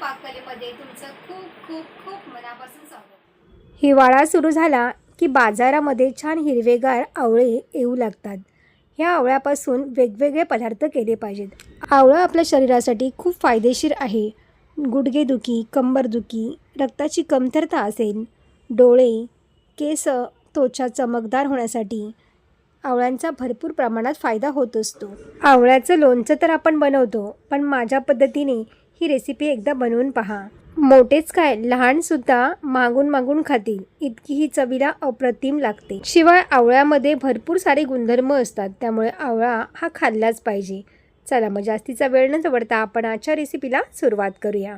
पाककलेमध्ये तुमचं खूप खूप खूप मनापासून स्वागत. हिवाळा सुरू झाला की बाजारामध्ये छान हिरवेगार आवळे येऊ लागतात. ह्या आवळ्यापासून वेगवेगळे पदार्थ केले पाहिजेत. आवळं आपल्या शरीरासाठी खूप फायदेशीर आहे. गुडघेदुखी कंबरदुखी रक्ताची कमतरता असेल डोळे केस त्वचा चमकदार होण्यासाठी आवळ्यांचा भरपूर प्रमाणात फायदा होत असतो. आवळ्याचं लोणचं तर आपण बनवतो पण माझ्या पद्धतीने ही रेसिपी एकदा बनवून पहा. मोठेच काय लहानसुद्धा मागून मागून खातील. इतकी ही चवीला अप्रतिम लागते. शिवाय आवळ्यामध्ये भरपूर सारे गुणधर्म असतात त्यामुळे आवळा हा खाल्लाच पाहिजे. चला मग जास्तीचा वेळ न जवळता आपण आजच्या रेसिपीला सुरुवात करूया.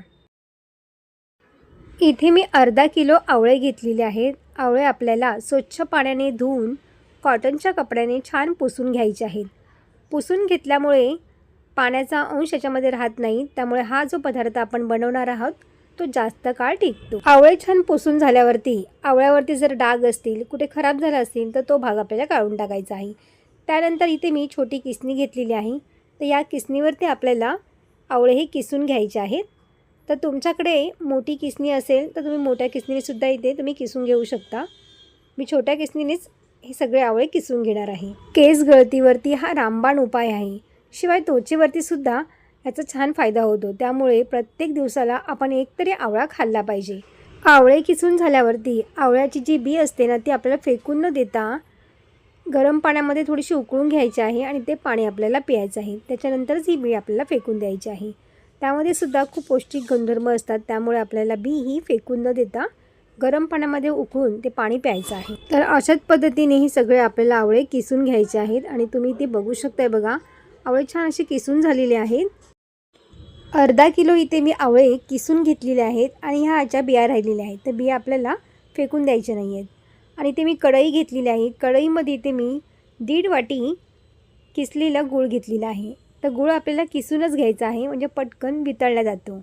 इथे मी अर्धा किलो आवळे घेतलेले आहेत. आवळे आपल्याला स्वच्छ पाण्याने धुवून कॉटनच्या कपड्याने छान पुसून घ्यायचे आहेत. पुसून घेतल्यामुळे पाण्याचा अंश याच्यामध्ये राहत नाही. त्यामुळे हा जो पदार्थ आपण बनवणार आहोत तो जास्त काळ टिकतो. आवळे छान पुसून झाल्यावरती आवळ्यावरती जर डाग असतील कुठे खराब झाला असतील तर तो भाग आपल्याला काढून टाकायचा आहे. त्यानंतर इथे मी छोटी किसणी घेतलेली आहे. तर या किसणीवरती आपल्याला आवळे हे किसून घ्यायचे आहेत. तर तुमच्याकडे मोठी किसणी असेल तर तुम्ही मोठ्या किसणीनेसुद्धा इथे तुम्ही किसून घेऊ शकता. मी छोट्या किसणीनेच हे सगळे आवळे किसून घेणार आहे. केस गळतीवरती हा रामबाण उपाय आहे. शिवाय त्वचेवरती सुद्धा याचा छान फायदा होतो. त्यामुळे प्रत्येक दिवसाला आपण एकतरी आवळा खाल्ला पाहिजे. आवळे किसून झाल्यावरती आवळ्याची जी बी असते ना ती आपल्याला फेकून न देता गरम पाण्यामध्ये थोडीशी उकळून घ्यायची आहे आणि ते पाणी आपल्याला प्यायचं आहे. त्याच्यानंतरच ही बी आपल्याला फेकून द्यायची आहे. त्यामध्ये सुद्धा खूप पौष्टिक गुणधर्म असतात. त्यामुळे आपल्याला बी ही फेकून न देता गरम पाण्यामध्ये उकळून ते पाणी प्यायचं आहे. तर अशाच पद्धतीने ही सगळे आपल्याला आवळे किसून घ्यायचे आहेत आणि तुम्ही ते बघू शकताय बघा. आवळे छान असे किसून झालेले आहेत. अर्धा किलो इथे मी आवळे किसून घेतलेले आहेत आणि ह्या ह्याच्या बिया राहिलेल्या आहेत. तर बिया आपल्याला फेकून द्यायच्या नाही आहेत आणि ते मी कढई घेतलेली आहे. कढईमध्ये इथे मी दीड वाटी किसलेला गूळ घेतलेला आहे. तर गूळ आपल्याला किसूनच घ्यायचा आहे. म्हणजे पटकन वितळला जातो.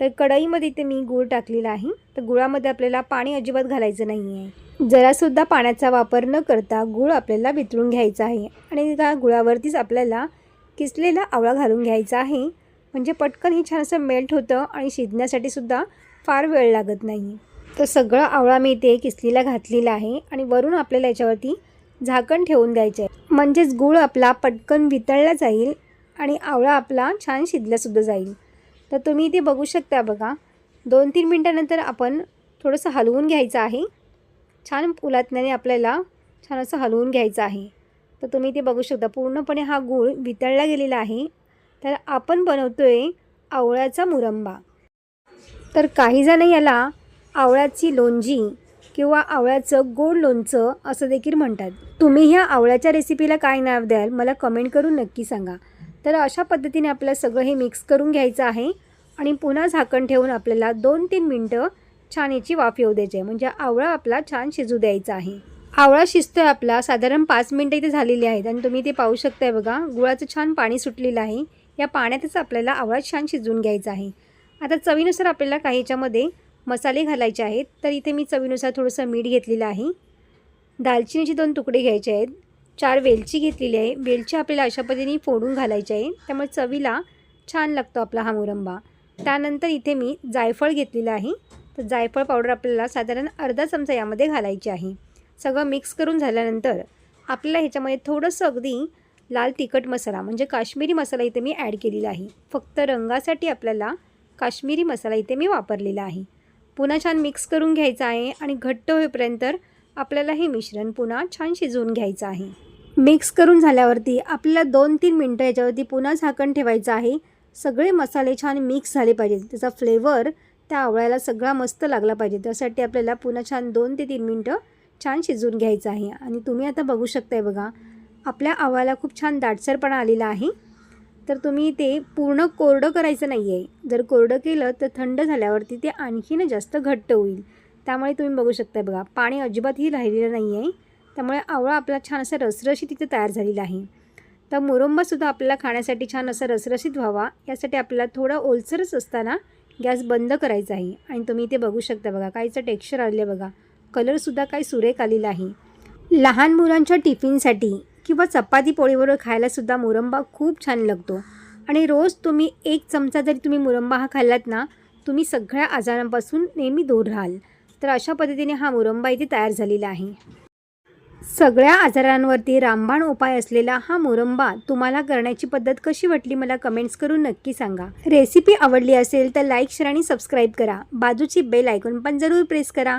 तर कढईमध्ये इथे मी गूळ टाकलेला आहे. तर गुळामध्ये आपल्याला पाणी अजिबात घालायचं नाही आहे जरासुद्धा पाण्याचा वापर न करता गूळ आपल्याला वितळून घ्यायचा आहे. आणि त्या गुळावरतीच आपल्याला किसलेला आवळा घालून घ्यायचा आहे? म्हणजे पटकन हे छान असं मेल्ट होतं आणि शिजण्यासाठी सुद्धा फार वेळ लागत नाही. तर सगळा आवळा मी इथे किसलीला घातलेला आहे आणि वरून आपल्याला याच्यावरती झाकण ठेवून द्यायचं आहे म्हणजेच गूळ आपला पटकन वितळला जाईल आणि आवळा आपला छान शिजलासुद्धा जाईल. तर तुम्ही इथे बघू शकता बघा दोन तीन मिनटानंतर आपण थोडंसं हलवून घ्यायचं आहे. छान उलातण्याने आपल्याला छान असं हलवून घ्यायचं आहे. तर तुम्ही ते बघू शकता. पूर्णपणे हा गूळ वितळला गेलेला आहे. तर आपण बनवतो आहे आवळ्याचा मुरंबा. तर काहीजण याला आवळ्याची लोणजी किंवा आवळ्याचं गोड लोणचं असं देखील म्हणतात. तुम्ही ह्या आवळ्याच्या रेसिपीला काय नाव द्याल मला कमेंट करून नक्की सांगा. तर अशा पद्धतीने आपल्याला सगळं हे मिक्स करून घ्यायचं आहे आणि पुन्हा झाकण ठेवून आपल्याला दोन तीन मिनटं छान याची वाफ येऊ द्यायची आहे. म्हणजे आवळा आपला छान शिजू द्यायचा आहे. आवळा शिजतोय आपला. साधारण पाच मिनटं इथे झालेली आहेत आणि तुम्ही ते पाहू शकताय बघा गुळाचं छान पाणी सुटलेलं आहे. या पाण्यातच आपल्याला आवळा छान शिजवून घ्यायचा आहे. आता चवीनुसार आपल्याला काही याच्यामध्ये मसाले घालायचे आहेत. तर इथे मी चवीनुसार थोडंसं मीठ घेतलेलं आहे. दालचिनीचे दोन तुकडे घ्यायचे आहेत. चार वेलची घेतलेली आहे. वेलची आपल्याला अशा पद्धतीने फोडून घालायची आहे. त्यामुळे चवीला छान लागतो आपला हा मुरंबा. त्यानंतर इथे मी जायफळ घेतलेलं आहे. तर जायफळ पावडर आपल्याला साधारण अर्धा चमचा यामध्ये घालायची आहे. सगळं मिक्स करून झाल्यानंतर आपल्याला ह्याच्यामध्ये थोडंसं अगदी लाल तिखट मसाला म्हणजे काश्मीरी मसाला इथे मी ॲड केलेला आहे. फक्त रंगासाठी आपल्याला काश्मीरी मसाला इथे मी वापरलेला आहे. पुन्हा छान मिक्स करून घ्यायचा आहे आणि घट्ट होईपर्यंत आपल्याला हे मिश्रण पुन्हा छान शिजवून घ्यायचं आहे. मिक्स करून झाल्यावरती आपल्याला दोन तीन मिनटं याच्यावरती पुन्हा झाकण ठेवायचं आहे. सगळे मसाले छान मिक्स झाले पाहिजेत. त्याचा फ्लेवर त्या आवळ्याला सगळा मस्त लागला पाहिजे. त्यासाठी आपल्याला पुन्हा छान दोन ते तीन मिनटं छान शिजवून घ्यायचं आहे. आणि तुम्ही आता बघू शकताय बघा आपल्या आव्हाला खूप छान दाटसरपणा आलेला आहे. तर तुम्ही ते पूर्ण कोरडं करायचं नाही आहे जर कोरडं केलं तर थंड झाल्यावरती ते आणखीन जास्त घट्ट होईल. त्यामुळे तुम्ही बघू शकता बघा पाणी अजिबातही राहिलेलं नाही आहे त्यामुळे आवळा आपला छान असा रसरशीत तिथे तयार झालेला आहे. तर मुरुंबासुद्धा आपल्याला खाण्यासाठी छान असं रसरशीत व्हावा. यासाठी आपल्याला थोडा ओलसरच असताना गॅस बंद करायचा आहे. आणि तुम्ही इथे बघू शकता बघा काहीचं टेक्स्चर आलेलं बघा. कलरसुद्धा काही सुरेख आलेला आहे. लहान मुलांच्या टिफिनसाठी किंवा चपाती पोळीबरोबर खायलासुद्धा मुरंबा खूप छान लागतो. आणि रोज तुम्ही एक चमचा जरी तुम्ही मुरंबा हा खाल्लात ना तुम्ही सगळ्या आजारांपासून नेहमी दूर राहाल. तर अशा पद्धतीने हा मुरंबा इथे तयार झालेला आहे. सगळ्या आजारांवरती रामबाण उपाय असलेला हा मुरंबा तुम्हाला करण्याची पद्धत कशी वाटली मला कमेंट्स करून नक्की सांगा. रेसिपी आवडली असेल तर लाईक शेअर आणि सबस्क्राईब करा. बाजूची बेल आयकॉन पण जरूर प्रेस करा.